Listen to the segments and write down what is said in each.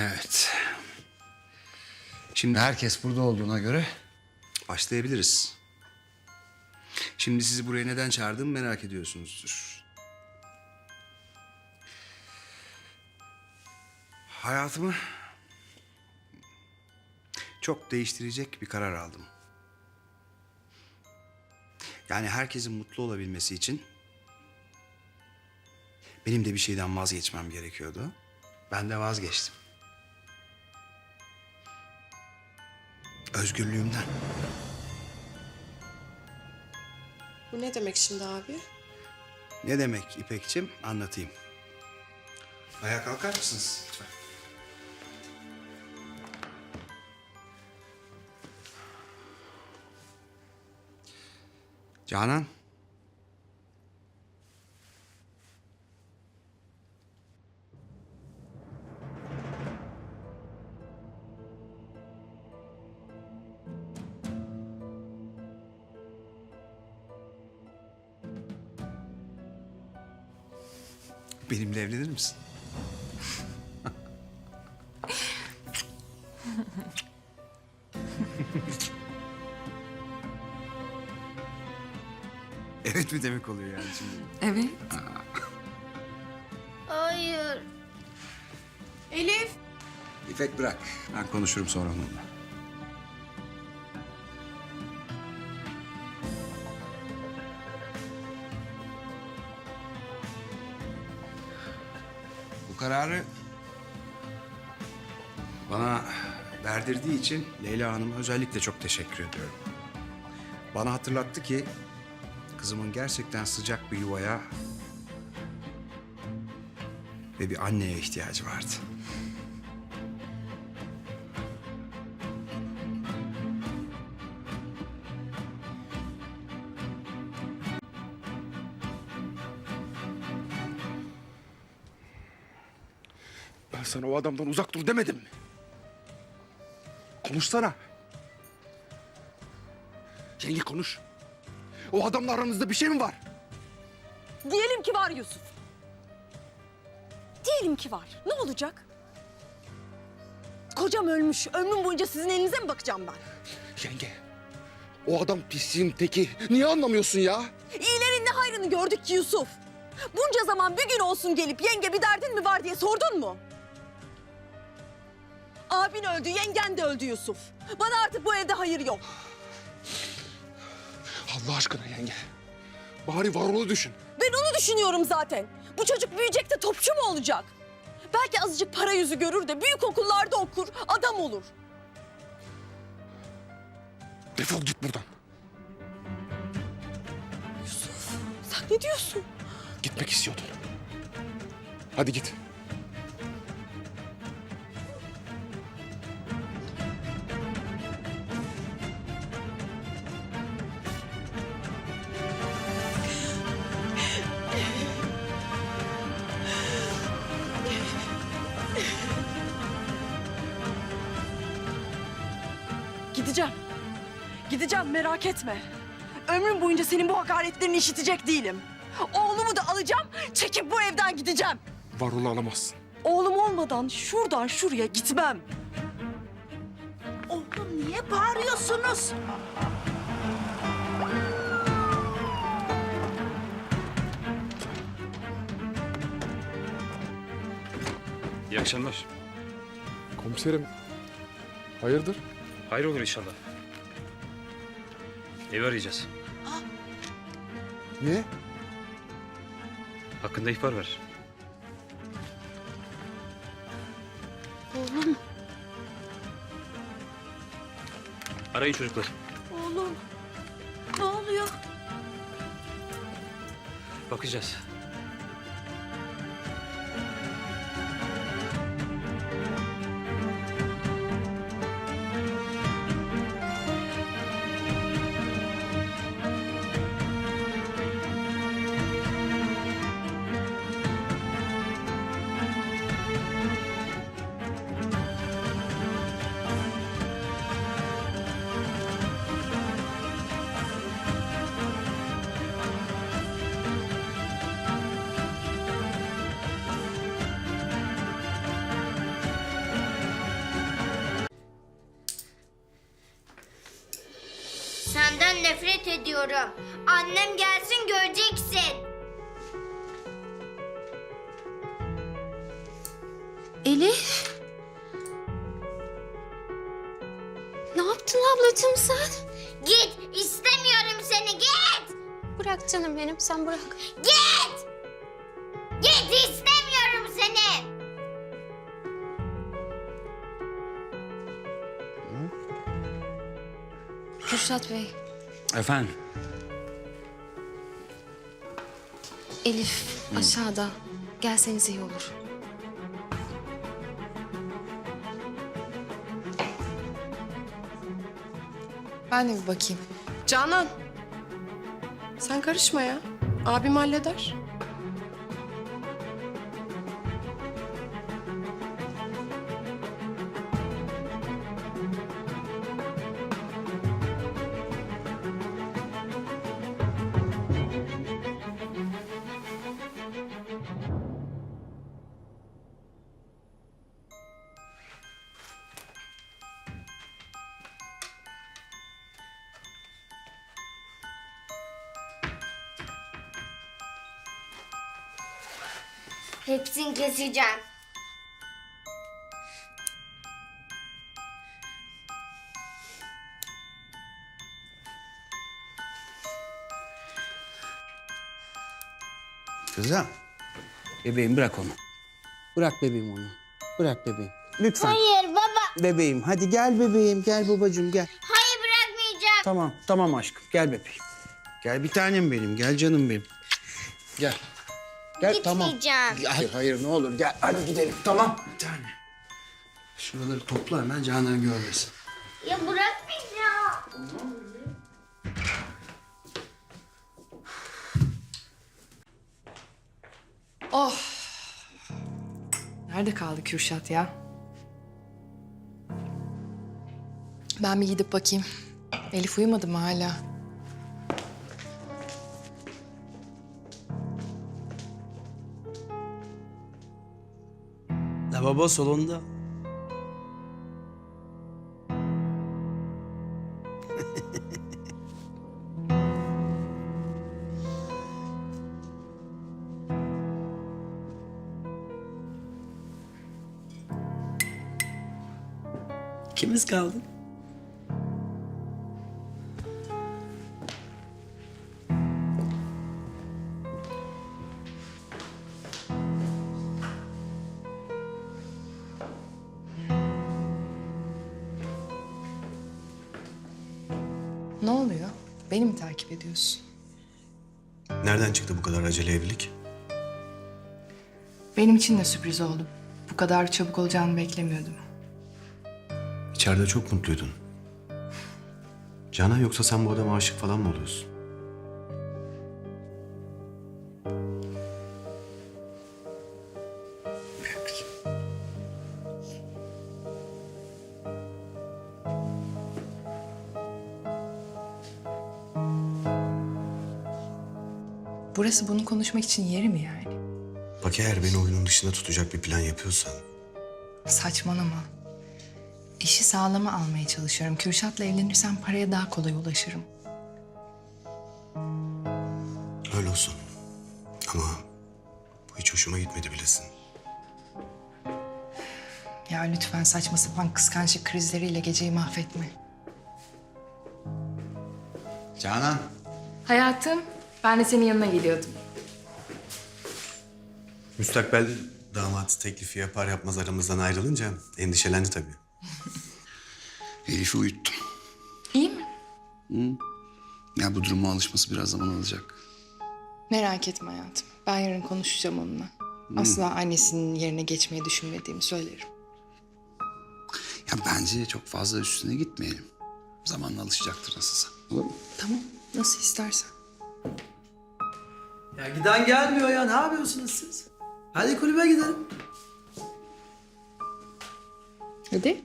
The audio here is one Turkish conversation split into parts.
Evet. Şimdi herkes burada olduğuna göre başlayabiliriz. Şimdi sizi buraya neden çağırdığımı merak ediyorsunuzdur. Hayatımı çok değiştirecek bir karar aldım. Yani herkesin mutlu olabilmesi için benim de bir şeyden vazgeçmem gerekiyordu. Ben de vazgeçtim. Özgürlüğümden. Bu ne demek şimdi abi? Ne demek İpekçim? Anlatayım. Ayağa kalkar mısınız lütfen? Canan. Benimle evlenir misin? evet mi demek oluyor yani şimdi? Evet. Hayır. Elif! İpek bırak. Ben konuşurum sonra onunla. Kararı bana verdirdiği için Leyla Hanım'a özellikle çok teşekkür ediyorum. Bana hatırlattı ki kızımın gerçekten sıcak bir yuvaya ve bir anneye ihtiyacı vardı. Sana o adamdan uzak dur demedim mi? Konuşsana. Yenge konuş. O adamla aranızda bir şey mi var? Diyelim ki var Yusuf. Diyelim ki var. Ne olacak? Kocam ölmüş. Ömrüm boyunca sizin elinize mi bakacağım ben? Yenge. O adam pisliğin teki. Niye anlamıyorsun ya? İyilerin ne hayrını gördük ki Yusuf? Bunca zaman bir gün olsun gelip yenge bir derdin mi var diye sordun mu? Abin öldü, yengen de öldü Yusuf. Bana artık bu evde hayır yok. Allah aşkına yenge. Bari varolu düşün. Ben onu düşünüyorum zaten. Bu çocuk büyüyecek de topçu mu olacak? Belki azıcık para yüzü görür de büyük okullarda okur, adam olur. Defol git buradan. Sen ne diyorsun? Gitmek istiyordun. Hadi git. Merak etme. Ömrüm boyunca senin bu hakaretlerini işitecek değilim. Oğlumu da alacağım, çekip bu evden gideceğim. Varolu alamazsın. Oğlum olmadan şuradan şuraya gitmem. Oğlum niye bağırıyorsunuz? İyi akşamlar. Komiserim. Hayırdır? Hayır olur inşallah. Evi arayacağız. Niye? Hakkında ihbar ver. Oğlum, Arayın çocuklar. oğlum. Ne oluyor? Bakacağız. Senden nefret ediyorum. Annem gelsin göreceksin. Elif. Ne yaptın ablacığım sen? Git istemiyorum seni git. Bırak canım benim sen bırak. Git. Kürşat Bey, Efendim? Elif aşağıda. Gelseniz iyi olur. Ben de bir bakayım. Canan. Sen karışma ya. Abim halleder. Hepsini keseceğim. Kızım. Bebeğim bırak onu. Bırak bebeğim onu. Bırak bebeğim. Lütfen. Hayır baba. Bebeğim hadi gel bebeğim. Gel babacığım gel. Hayır bırakmayacağım. Tamam tamam aşkım. Gel bebeğim. Gel bir tanem benim. Gel canım benim. Gel. Gel tamam. Gitmeyeceğim. Hayır hayır ne olur gel. Hadi gidelim tamam. Bir tane. Şuraları topla hemen Canan görmesin. Ya bırakmayacağım. Nerede kaldı Kürşat ya? Ben bir gidip bakayım. Elif uyumadı mı hala? Lavabo salonda. Kimiz kaldı? Takip ediyorsun? Nereden çıktı bu kadar acele evlilik? Benim için de sürpriz oldu. Bu kadar çabuk olacağını beklemiyordum. İçeride çok mutluydun. Canan yoksa sen bu adama aşık falan mı oluyorsun? Burası bunu konuşmak için yeri mi yani? Bak eğer beni oyunun dışında tutacak bir plan yapıyorsan... Saçmalama. İşi sağlama almaya çalışıyorum. Kürşat'la evlenirsem paraya daha kolay ulaşırım. Öyle olsun. Ama bu hiç hoşuma gitmedi bilesin. Ya lütfen saçma sapan kıskançlık krizleriyle geceyi mahvetme. Canan. Hayatım, ben de senin yanına geliyordum. Müstakbel damat teklifi yapar yapmaz aramızdan ayrılınca endişelendi tabii. Elif'i uyuttum. İyi mi? Ya bu duruma alışması biraz zaman alacak. Merak etme hayatım. Ben yarın konuşacağım onunla. Asla annesinin yerine geçmeyi düşünmediğimi söylerim. Ya bence çok fazla üstüne gitmeyelim. Zamanla alışacaktır nasılsa. Olur mu? Tamam, nasıl istersen. Ya giden gelmiyor ya. Ne yapıyorsunuz siz? Hadi kulübe gidelim. Hadi.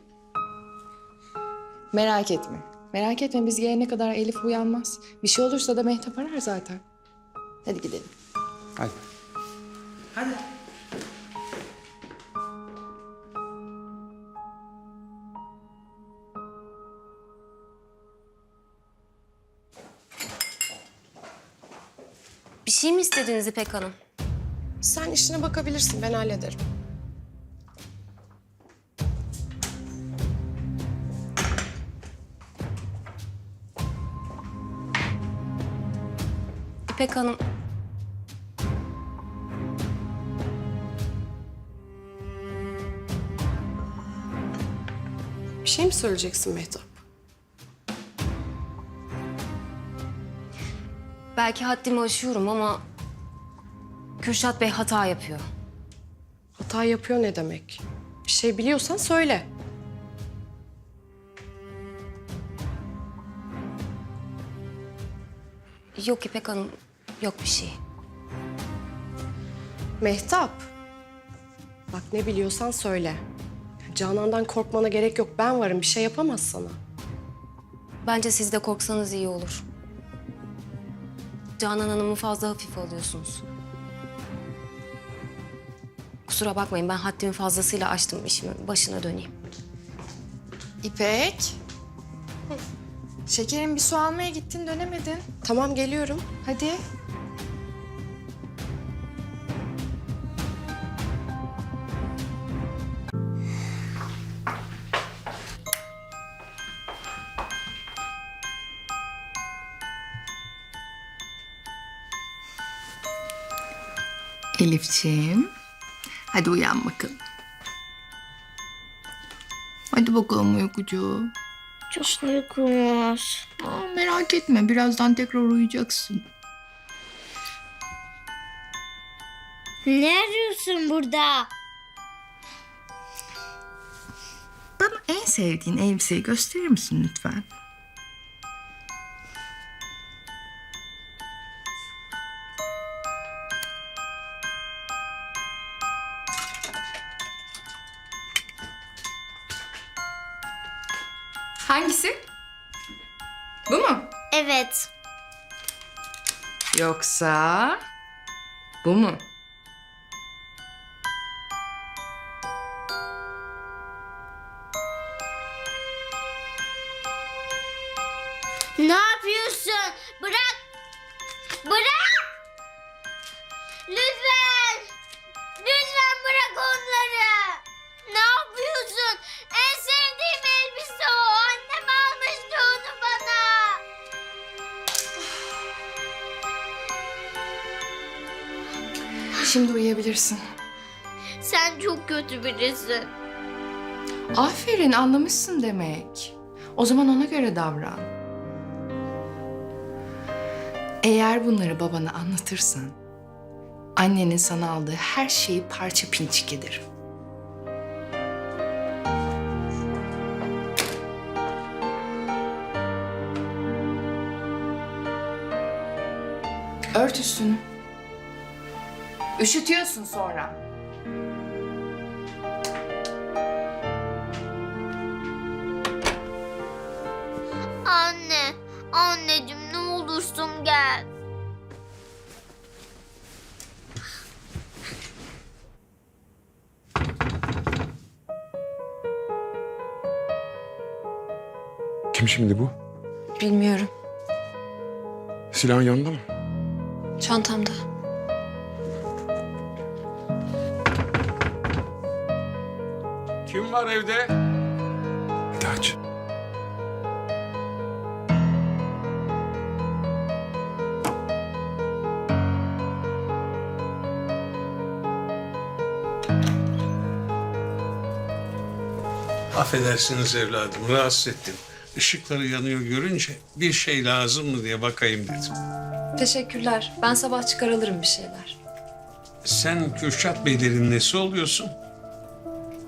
Merak etme. Merak etme biz gelene kadar Elif uyanmaz. Bir şey olursa da Mehtap arar zaten. Hadi gidelim. Hadi. Hadi. İstediniz İpek Hanım? Sen işine bakabilirsin ben hallederim. İpek Hanım... Bir şey mi söyleyeceksin Mehtap? Belki haddimi aşıyorum ama... Kürşat Bey hata yapıyor. Hata yapıyor ne demek? Bir şey biliyorsan söyle. Yok İpek Hanım, yok bir şey. Mehtap. Bak ne biliyorsan söyle. Canan'dan korkmana gerek yok. Ben varım. Bir şey yapamaz sana. Bence siz de korksanız iyi olur. Canan Hanım'ı fazla hafif alıyorsunuz. Kusura bakmayın ben haddimin fazlasıyla açtım işimin başına döneyim. İpek. Şekerim bir su almaya gittin dönemedin. Tamam geliyorum. Hadi. Elifciğim. Hadi uyan bakalım. Hadi bakalım uykucu. Çok uykum var. Aa, merak etme birazdan tekrar uyuyacaksın. Ne arıyorsun burada? Bana en sevdiğin elbiseyi gösterir misin lütfen? Yoksa bu mu? Ne yapıyorsun? Bırak. Bırak. Şimdi uyuyabilirsin. Sen çok kötü birisin. Aferin anlamışsın demek. O zaman ona göre davran. Eğer bunları babana anlatırsan... ...annenin sana aldığı her şeyi parça pinçik ederim. Ört üstünü. Üşütüyorsun sonra. Anne, anneciğim ne olursun gel. Kim şimdi bu? Bilmiyorum. Silahın yanında mı? Çantamda. Kim var evde? Hadi aç. Affedersiniz evladım, rahatsız ettim. Işıkları yanıyor görünce bir şey lazım mı diye bakayım dedim. Teşekkürler. Ben sabah çıkar alırım bir şeyler. Sen Kürşat Beylerin nesi oluyorsun?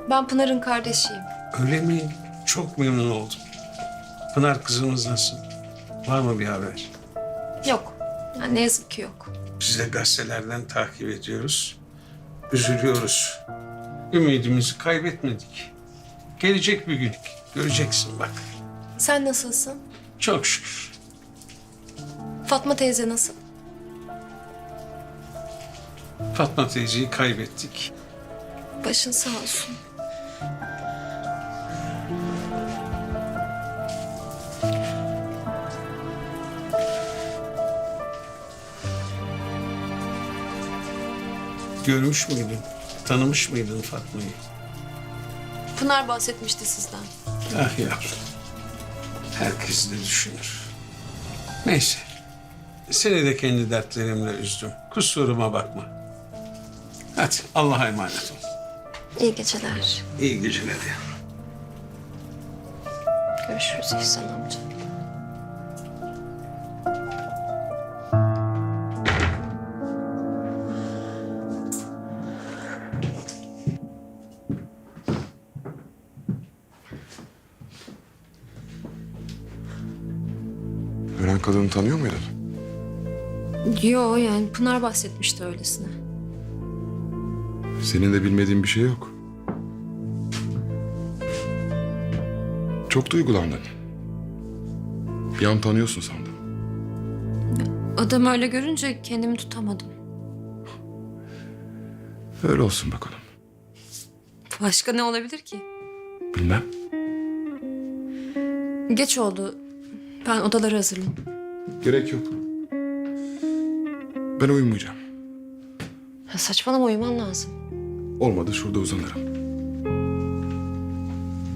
Ben Pınar'ın kardeşiyim. Öyle mi? Çok memnun oldum. Pınar kızımız nasıl? Var mı bir haber? Yok. Yani ne yazık ki yok. Biz de gazetelerden takip ediyoruz. Üzülüyoruz. Ümidimizi kaybetmedik. Gelecek bir gün. Göreceksin bak. Sen nasılsın? Çok şükür. Fatma teyze nasıl? Fatma teyzeyi kaybettik. Başın sağ olsun. Görmüş müydün? Tanımış mıydın Fatma'yı? Pınar bahsetmişti sizden. Ah yavrum. Herkes de düşünür. Neyse. Seni de kendi dertlerimle üzdüm. Kusuruma bakma. Hadi Allah'a emanet ol. İyi geceler. İyi geceler yavrum. Görüşürüz İhsan amca. Ölen kadını tanıyor muydun? Yo yani Pınar bahsetmişti öylesine. Senin de bilmediğin bir şey yok. Çok duygulandın. Bir an tanıyorsun sandım. Adamı öyle görünce kendimi tutamadım. Öyle olsun bakalım. Başka ne olabilir ki? Bilmem. Geç oldu. Ben odaları hazırlayayım. Gerek yok. Ben uyumayacağım. Ya saçmalama uyuman lazım. Olmadı şurada uzanırım.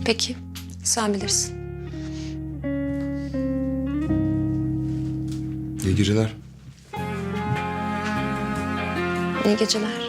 Peki. Sen bilirsin. İyi geceler. İyi geceler.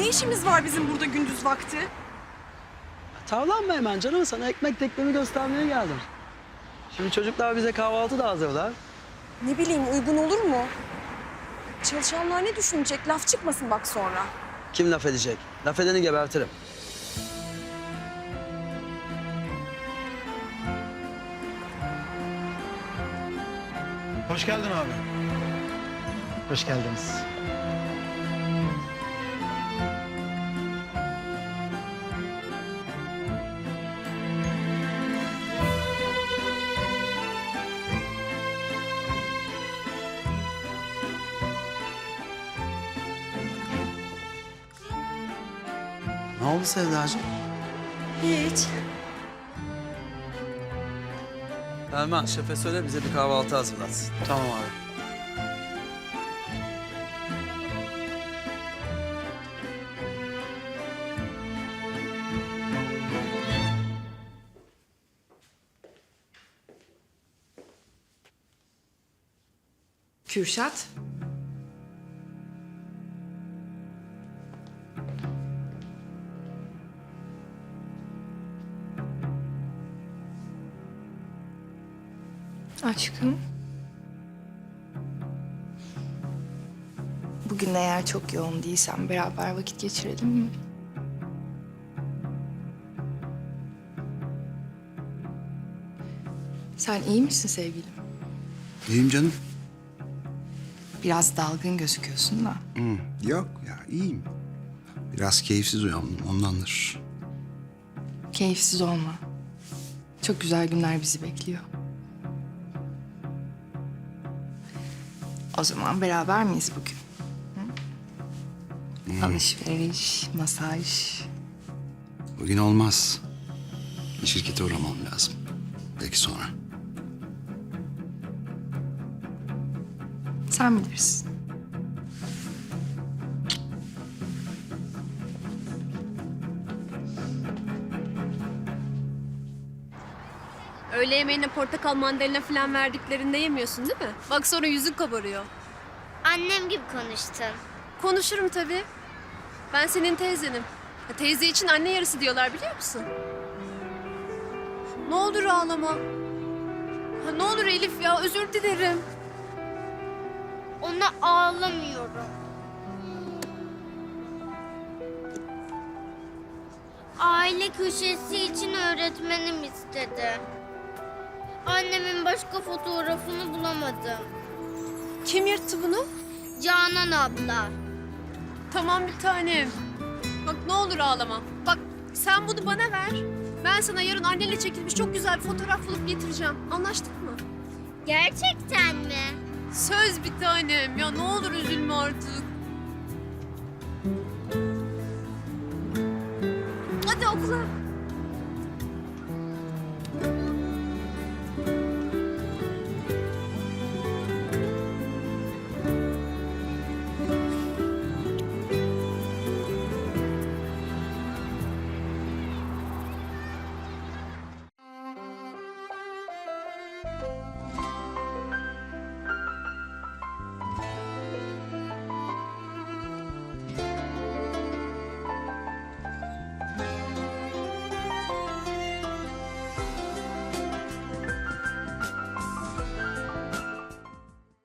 Ne işimiz var bizim burada gündüz vakti? Tavlanma hemen canım. Sana ekmek teknemi göstermeye geldim. Şimdi çocuklar bize kahvaltı da hazırlar. Ne bileyim uygun olur mu? Çalışanlar ne düşünecek? Laf çıkmasın bak sonra. Kim laf edecek? Laf edeni gebertirim. Hoş geldin abi. Hoş geldiniz. Oldu Sevdacığım? Hiç. Erman, şefe söyle bize bir kahvaltı hazırlatsın. Tamam abi. Kürşat. Aşkım. Bugün eğer çok yoğun değilsen beraber vakit geçirelim mi? Sen iyi misin sevgilim? İyiyim canım. Biraz dalgın gözüküyorsun da. Hı, yok ya iyiyim. Biraz keyifsiz uyandım ondandır. Keyifsiz olma. Çok güzel günler bizi bekliyor. O zaman beraber miyiz bugün? Hı? Alışveriş, masaj. Bugün olmaz. Şirkete uğramam lazım. Belki sonra. Sen bilirsin. Öğle yemeğine portakal mandalina falan verdiklerinde yemiyorsun değil mi? Bak sonra yüzün kabarıyor. Annem gibi konuştun. Konuşurum tabii. Ben senin teyzenim. Ya teyze için anne yarısı diyorlar biliyor musun? Ne olur ağlama. Ha, ne olur Elif ya özür dilerim. Ona ağlamıyorum. Aile köşesi için öğretmenim istedi. Annemin başka fotoğrafını bulamadım. Kim yırttı bunu? Canan abla. Tamam bir tanem. Bak ne olur ağlama. Bak sen bunu bana ver. Ben sana yarın annenle çekilmiş çok güzel bir fotoğraf bulup getireceğim. Anlaştık mı? Gerçekten mi? Söz bir tanem. Ya ne olur üzülme artık. Hadi okula.